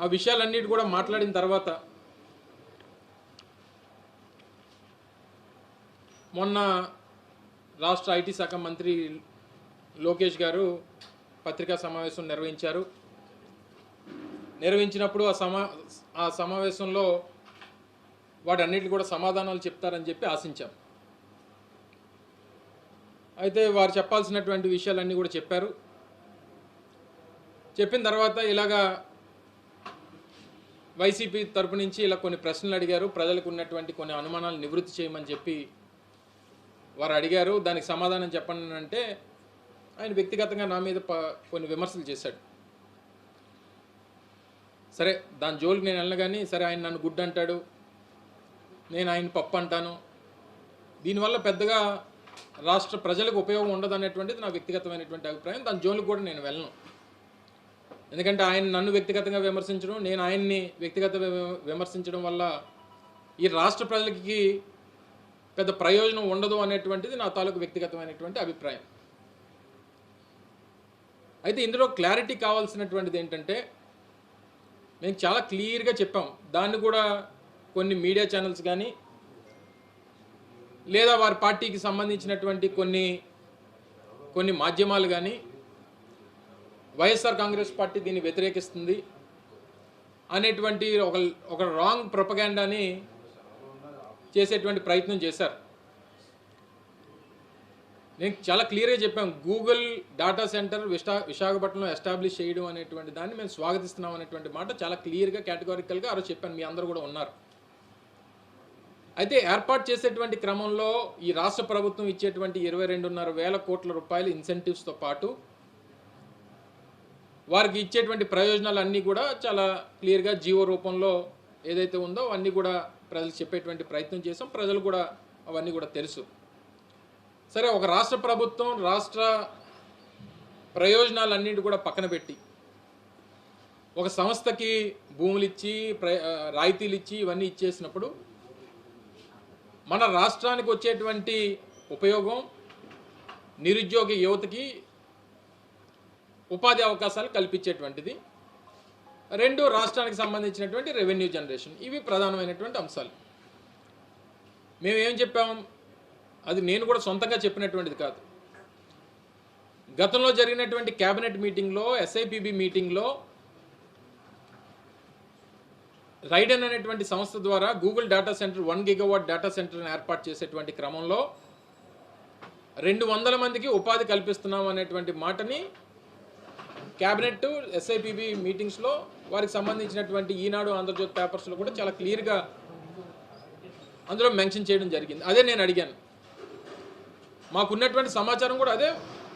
ఆ విషయాలన్నిటి కూడా మాట్లాడిన తర్వాత మొన్న రాష్ట్ర ఐటీ శాఖ మంత్రి లోకేష్ గారు పత్రికా సమావేశం నిర్వహించారు. నిర్వహించినప్పుడు ఆ సమా ఆ సమావేశంలో వాటన్నిటి కూడా సమాధానాలు చెప్తారని చెప్పి ఆశించాం. అయితే వారు చెప్పాల్సినటువంటి విషయాలన్నీ కూడా చెప్పారు. చెప్పిన తర్వాత ఇలాగా వైసీపీ తరపు నుంచి ఇలా కొన్ని ప్రశ్నలు అడిగారు. ప్రజలకు ఉన్నటువంటి కొన్ని అనుమానాలు నివృత్తి చేయమని చెప్పి వారు అడిగారు. దానికి సమాధానం చెప్పండి అంటే ఆయన వ్యక్తిగతంగా నా మీద ప- కొన్ని విమర్శలు చేశాడు. సరే దాని జోలికి నేను వెళ్ళను కానీ సరే ఆయన నన్ను గుడ్ అంటాడు. నేను ఆయన పప్పు అంటాను. దీనివల్ల పెద్దగా రాష్ట్ర ప్రజలకు ఉపయోగం ఉండదు అనేటువంటిది నా వ్యక్తిగతమైనటువంటి అభిప్రాయం. దాని జోలికి కూడా నేను వెళ్ళను. ఎందుకంటే ఆయన నన్ను వ్యక్తిగతంగా విమర్శించడం నేను ఆయన్ని వ్యక్తిగత విమర్శించడం వల్ల ఈ రాష్ట్ర ప్రజలకి పెద్ద ప్రయోజనం ఉండదు అనేటువంటిది నా తాలూకు వ్యక్తిగతమైనటువంటి అభిప్రాయం. అయితే ఇందులో క్లారిటీ కావాల్సినటువంటిది ఏంటంటే మేము చాలా క్లియర్గా చెప్పాం. దాన్ని కూడా కొన్ని మీడియా ఛానల్స్ కానీ లేదా వారి పార్టీకి సంబంధించినటువంటి కొన్ని కొన్ని మాధ్యమాలు కానీ వైఎస్ఆర్ కాంగ్రెస్ పార్టీ దీన్ని వ్యతిరేకిస్తుంది అనేటువంటి ఒక ఒక రాంగ్ ప్రొపగాండాని చేసేటువంటి ప్రయత్నం చేశారు. నేను చాలా క్లియర్గా చెప్పాను గూగుల్ డాటా సెంటర్ విశా విశాఖపట్నంలో ఎస్టాబ్లిష్ చేయడం అనేటువంటి దాన్ని మేము స్వాగతిస్తున్నాం అనేటువంటి మాట చాలా క్లియర్గా కేటగారికల్గా ఆ రోజు చెప్పాను మీ అందరూ కూడా ఉన్నారు. అయితే ఏర్పాటు చేసేటువంటి క్రమంలో ఈ రాష్ట్ర ప్రభుత్వం ఇచ్చేటువంటి ఇరవై రెండున్నర వేల కోట్ల రూపాయల ఇన్సెంటివ్స్తో పాటు వారికి ఇచ్చేటువంటి ప్రయోజనాలు అన్నీ కూడా చాలా క్లియర్గా జీవో రూపంలో ఏదైతే ఉందో అవన్నీ కూడా ప్రజలు చెప్పేటువంటి ప్రయత్నం చేసాం. ప్రజలు కూడా అవన్నీ కూడా తెలుసు. సరే ఒక రాష్ట్ర ప్రభుత్వం రాష్ట్ర ప్రయోజనాలన్నింటి కూడా పక్కన పెట్టి ఒక సంస్థకి భూములు ఇచ్చి రాయితీలు ఇచ్చి ఇవన్నీ ఇచ్చేసినప్పుడు మన రాష్ట్రానికి వచ్చేటువంటి ఉపయోగం నిరుద్యోగ యువతకి ఉపాధి అవకాశాలు కల్పించేటువంటిది. రెండు రాష్ట్రానికి సంబంధించినటువంటి రెవెన్యూ జనరేషన్ ఇవి ప్రధానమైనటువంటి అంశాలు. మేము ఏం చెప్పాం అది నేను కూడా సొంతంగా చెప్పినటువంటిది కాదు. గతంలో జరిగినటువంటి క్యాబినెట్ మీటింగ్లో ఎస్ఐపిబి మీటింగ్లో రైడన్ అనేటువంటి సంస్థ ద్వారా Google data centre one gigawatt data సెంటర్ని ఏర్పాటు చేసేటువంటి క్రమంలో రెండు వందల మందికి ఉపాధి కల్పిస్తున్నాం అనేటువంటి మాటని క్యాబినెట్ ఎస్ఐపిబి మీటింగ్స్లో వారికి సంబంధించినటువంటి ఈనాడు ఆంధ్రజ్యోతి పేపర్స్లో కూడా చాలా క్లియర్గా అందులో మెన్షన్ చేయడం జరిగింది. అదే నేను అడిగాను. మాకున్నటువంటి సమాచారం కూడా అదే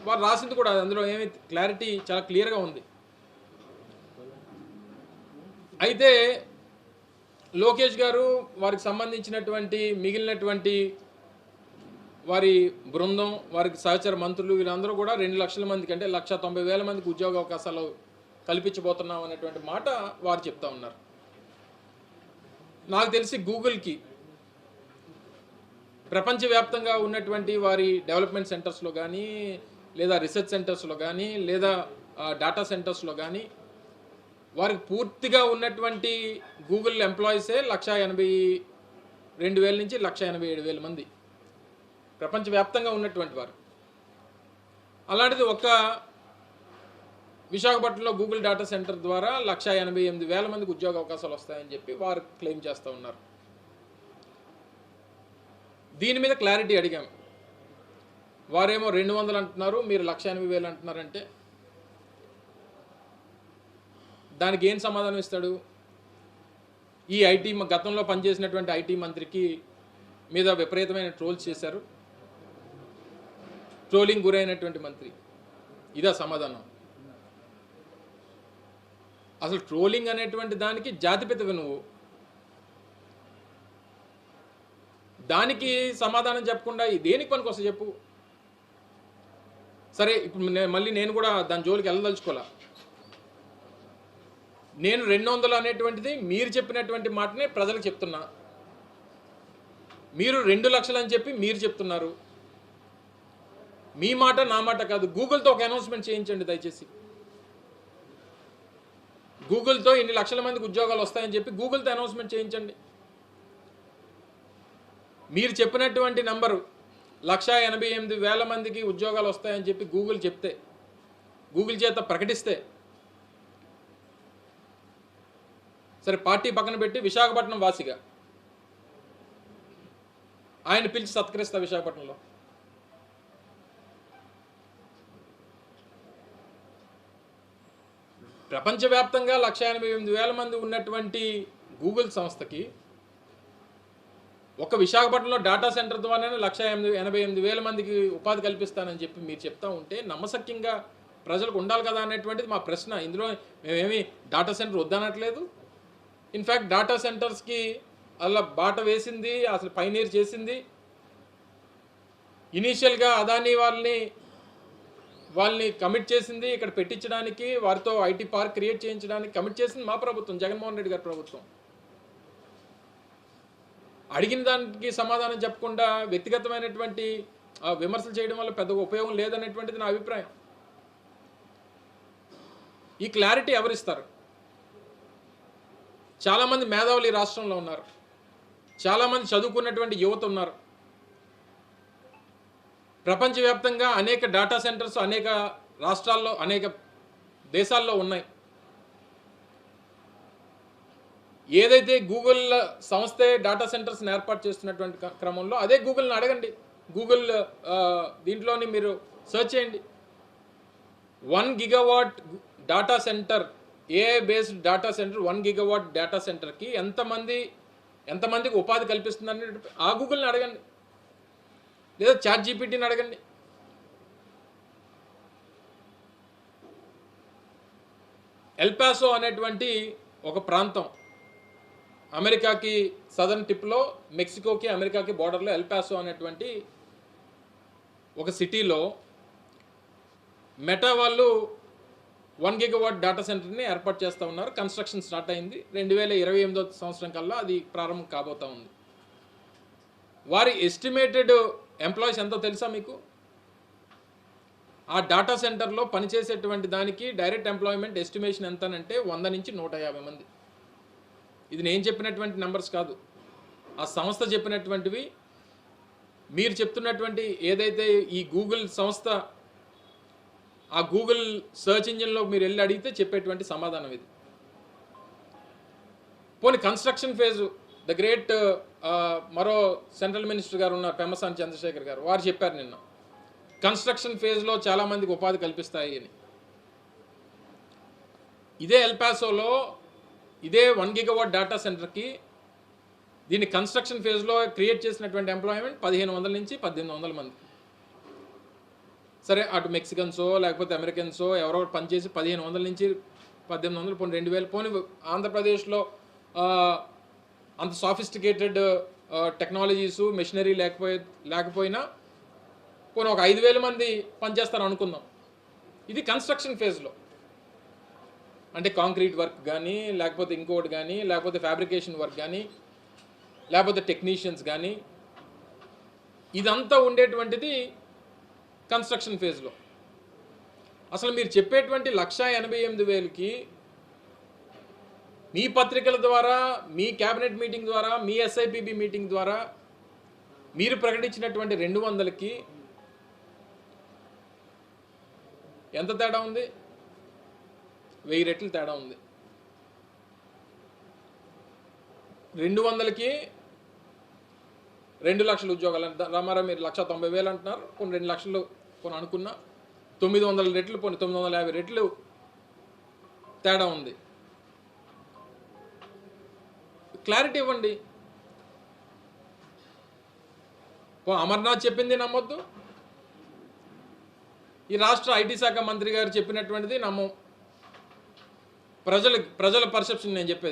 వారు రాసింది కూడా అందులో ఏమి క్లారిటీ చాలా క్లియర్గా ఉంది. అయితే లోకేష్ గారు వారికి సంబంధించినటువంటి మిగిలినటువంటి వారి బృందం వారికి సహచర మంత్రులు వీళ్ళందరూ కూడా రెండు లక్షల మందికి అంటే లక్ష తొంభై వేల మందికి ఉద్యోగ అవకాశాలు కల్పించబోతున్నాం అనేటువంటి మాట వారు చెప్తా ఉన్నారు. నాకు తెలిసి గూగుల్కి ప్రపంచవ్యాప్తంగా ఉన్నటువంటి వారి డెవలప్మెంట్ సెంటర్స్లో కానీ లేదా రీసెర్చ్ సెంటర్స్లో కానీ లేదా డాటా సెంటర్స్లో కానీ వారికి పూర్తిగా ఉన్నటువంటి గూగుల్ ఎంప్లాయీసే లక్ష ఎనభై రెండు వేల నుంచి లక్ష ఎనభై ఏడు వేల మంది. ప్రపంచవ్యాప్తంగా ఉన్నటువంటి వారు. అలాంటిది ఒక విశాఖపట్నంలో గూగుల్ డేటా సెంటర్ ద్వారా లక్ష ఎనభై ఎనిమిది వేల మందికి ఉద్యోగ అవకాశాలు వస్తాయని చెప్పి వారు క్లెయిమ్ చేస్తూ ఉన్నారు. దీని మీద క్లారిటీ అడిగాం. వారేమో రెండు వందలు అంటున్నారు మీరు లక్ష ఎనభై వేలు అంటున్నారంటే. దానికి ఏం సమాధానం ఇస్తాడు? ఈ ఐటీ గతంలో పనిచేసినటువంటి ఐటీ మంత్రికి మీద విపరీతమైన ట్రోల్స్ చేశారు. ట్రోలింగ్ గురైనటువంటి మంత్రి. ఇదా సమాధానం. అసలు ట్రోలింగ్ అనేటువంటి దానికి జాతిపితవి నువ్వు. దానికి సమాధానం చెప్పకుండా దేనికి పనికి చెప్పు. సరే ఇప్పుడు మళ్ళీ నేను కూడా దాని జోలికి వెళ్ళదలుచుకోలే నేను రెండు వందలు అనేటువంటిది మీరు చెప్పినటువంటి మాటనే ప్రజలకు చెప్తున్నా. మీరు రెండు లక్షలు అని చెప్పి మీరు చెప్తున్నారు. మీ మాట నా మాట కాదు. గూగుల్తో ఒక అనౌన్స్మెంట్ చేయించండి దయచేసి. గూగుల్తో ఇన్ని లక్షల మందికి ఉద్యోగాలు వస్తాయని చెప్పి గూగుల్తో అనౌన్స్మెంట్ చేయించండి. మీరు చెప్పినటువంటి నంబరు లక్ష ఎనభై ఎనిమిది వేల మందికి ఉద్యోగాలు వస్తాయని చెప్పి గూగుల్ చెప్తే గూగుల్ చేత ప్రకటిస్తే సరే పార్టీ పక్కన పెట్టి విశాఖపట్నం వాసిగా. ఆయన పిలిచి సత్కరిస్తా విశాఖపట్నంలో. ప్రపంచవ్యాప్తంగా లక్ష ఎనభై ఎనిమిది వేల మంది ఉన్నటువంటి గూగుల్ సంస్థకి ఒక విశాఖపట్నంలో డేటా సెంటర్ ద్వారానే లక్ష ఎనిమిది ఎనభై ఎనిమిది వేల మందికి ఉపాధి కల్పిస్తానని చెప్పి మీరు చెప్తా ఉంటే నమ్మసక్యంగా ప్రజలకు ఉండాలి కదా అనేటువంటిది మా ప్రశ్న. ఇందులో మేమేమి డేటా సెంటర్ వద్దనట్లేదు. ఇన్ఫ్యాక్ట్ డేటా సెంటర్స్కి అలా బాట వేసింది అసలు పైనీర్ చేసింది. ఇనీషియల్గా అదానీ వాళ్ళని వాళ్ళని కమిట్ చేసింది ఇక్కడ పెట్టించడానికి వారితో ఐటీ పార్క్ క్రియేట్ చేయించడానికి కమిట్ చేసింది మా ప్రభుత్వం జగన్మోహన్ రెడ్డి గారి ప్రభుత్వం. అడిగిన దానికి సమాధానం చెప్పకుండా వ్యక్తిగతమైనటువంటి విమర్శలు చేయడం వల్ల పెద్ద ఉపయోగం లేదనేటువంటిది నా అభిప్రాయం. ఈ క్లారిటీ ఎవరిస్తారు? చాలామంది మేధావులు ఈ రాష్ట్రంలో ఉన్నారు. చాలామంది చదువుకున్నటువంటి యువత ఉన్నారు. ప్రపంచవ్యాప్తంగా అనేక డేటా సెంటర్స్ అనేక రాష్ట్రాల్లో అనేక దేశాల్లో ఉన్నాయి. ఏదైతే గూగుల్ సంస్థే డేటా సెంటర్స్ని ఏర్పాటు చేస్తున్నటువంటి క్రమంలో అదే గూగుల్ని అడగండి. గూగుల్ దీంట్లోని మీరు సెర్చ్ చేయండి. One gigawatt data centre AI based data centre one gigawatt data సెంటర్కి ఎంతమంది ఎంతమందికి ఉపాధి కల్పిస్తుందని ఆ గూగుల్ని అడగండి. లేదా చాట్ జీపీటీని అడగండి. ఎల్పాసో అనేటువంటి ఒక ప్రాంతం. అమెరికాకి సదర్న్ టిప్లో మెక్సికోకి అమెరికాకి బార్డర్లో ఎల్పాసో అనేటువంటి ఒక సిటీలో మెటా వాళ్ళు వన్ గిగవాట్ డేటా సెంటర్ని ఏర్పాటు చేస్తూ ఉన్నారు. కన్స్ట్రక్షన్ స్టార్ట్ అయింది. రెండు వేల ఇరవై ఎనిమిదో సంవత్సరం కల్లా అది ప్రారంభం కాబోతా ఉంది. వారి ఎస్టిమేటెడ్ ఎంప్లాయీస్ ఎంతో తెలుసా మీకు? ఆ డేటా సెంటర్లో పనిచేసేటువంటి దానికి డైరెక్ట్ ఎంప్లాయ్మెంట్ ఎస్టిమేషన్ ఎంతనంటే వంద నుంచి నూట యాభై మంది. ఇది నేను చెప్పినటువంటి నెంబర్స్ కాదు. ఆ సంస్థ చెప్పినటువంటివి మీరు చెప్తున్నటువంటి ఏదైతే ఈ గూగుల్ సంస్థ ఆ గూగుల్ సర్చ్ ఇంజిన్లో మీరు వెళ్ళి అడిగితే చెప్పేటువంటి సమాధానం ఇది. పోనీ కన్స్ట్రక్షన్ ఫేజు ద గ్రేట్ మరో సెంట్రల్ మినిస్టర్ గారు ఉన్నారు పెమ్మసాని చంద్రశేఖర్ గారు వారు చెప్పారు నిన్న కన్స్ట్రక్షన్ ఫేజ్లో చాలామందికి ఉపాధి కల్పిస్తాయి అని. ఇదే ఎల్పాసోలో ఇదే వన్ గిగవాట్ డేటా సెంటర్కి దీన్ని కన్స్ట్రక్షన్ ఫేజ్లో క్రియేట్ చేసినటువంటి ఎంప్లాయ్మెంట్ పదిహేను వందల నుంచి పద్దెనిమిది వందల మంది సరే అటు మెక్సికన్సో లేకపోతే అమెరికన్సో ఎవరో పనిచేసి పదిహేను వందల నుంచి పద్దెనిమిది వందలు పోనీ రెండు వేలు పోనీ ఆంధ్రప్రదేశ్లో అంత సాఫిస్టికేటెడ్ టెక్నాలజీస్ మెషినరీ లేకపోయి లేకపోయినా కొన్ని ఒక ఐదు వేల మంది పనిచేస్తారు అనుకుందాం. ఇది కన్స్ట్రక్షన్ ఫేజ్లో అంటే కాంక్రీట్ వర్క్ కానీ లేకపోతే ఇంకోటి కానీ లేకపోతే ఫ్యాబ్రికేషన్ వర్క్ కానీ లేకపోతే టెక్నీషియన్స్ కానీ ఇదంతా ఉండేటువంటిది కన్స్ట్రక్షన్ ఫేజ్లో అసలు మీరు చెప్పేటువంటి లక్ష ఎనభై ఎనిమిది వేలకి మీ పత్రికల ద్వారా మీ క్యాబినెట్ మీటింగ్ ద్వారా మీ ఎస్ఐపిబి మీటింగ్ ద్వారా మీరు ప్రకటించినటువంటి రెండు వందలకి ఎంత తేడా ఉంది? వెయ్యి రెట్లు తేడా ఉంది. రెండు వందలకి రెండు లక్షల ఉద్యోగాలు రామారావు మీరు లక్ష తొంభై వేలు అంటున్నారు. కొన్ని రెండు లక్షలు కొన్ని అనుకున్నా తొమ్మిది వందల రెట్లు కొన్ని తొమ్మిది వందల యాభై రెట్లు తేడా ఉంది. క్లారిటీ ఇవ్వండి. ఓ అమర్నాథ్ చెప్పింది నమ్మొద్దు. ఈ రాష్ట్ర ఐటీ శాఖ మంత్రి గారు చెప్పినటువంటిది నమ్మం. ప్రజల ప్రజల పర్సెప్షన్ నేను చెప్పేది.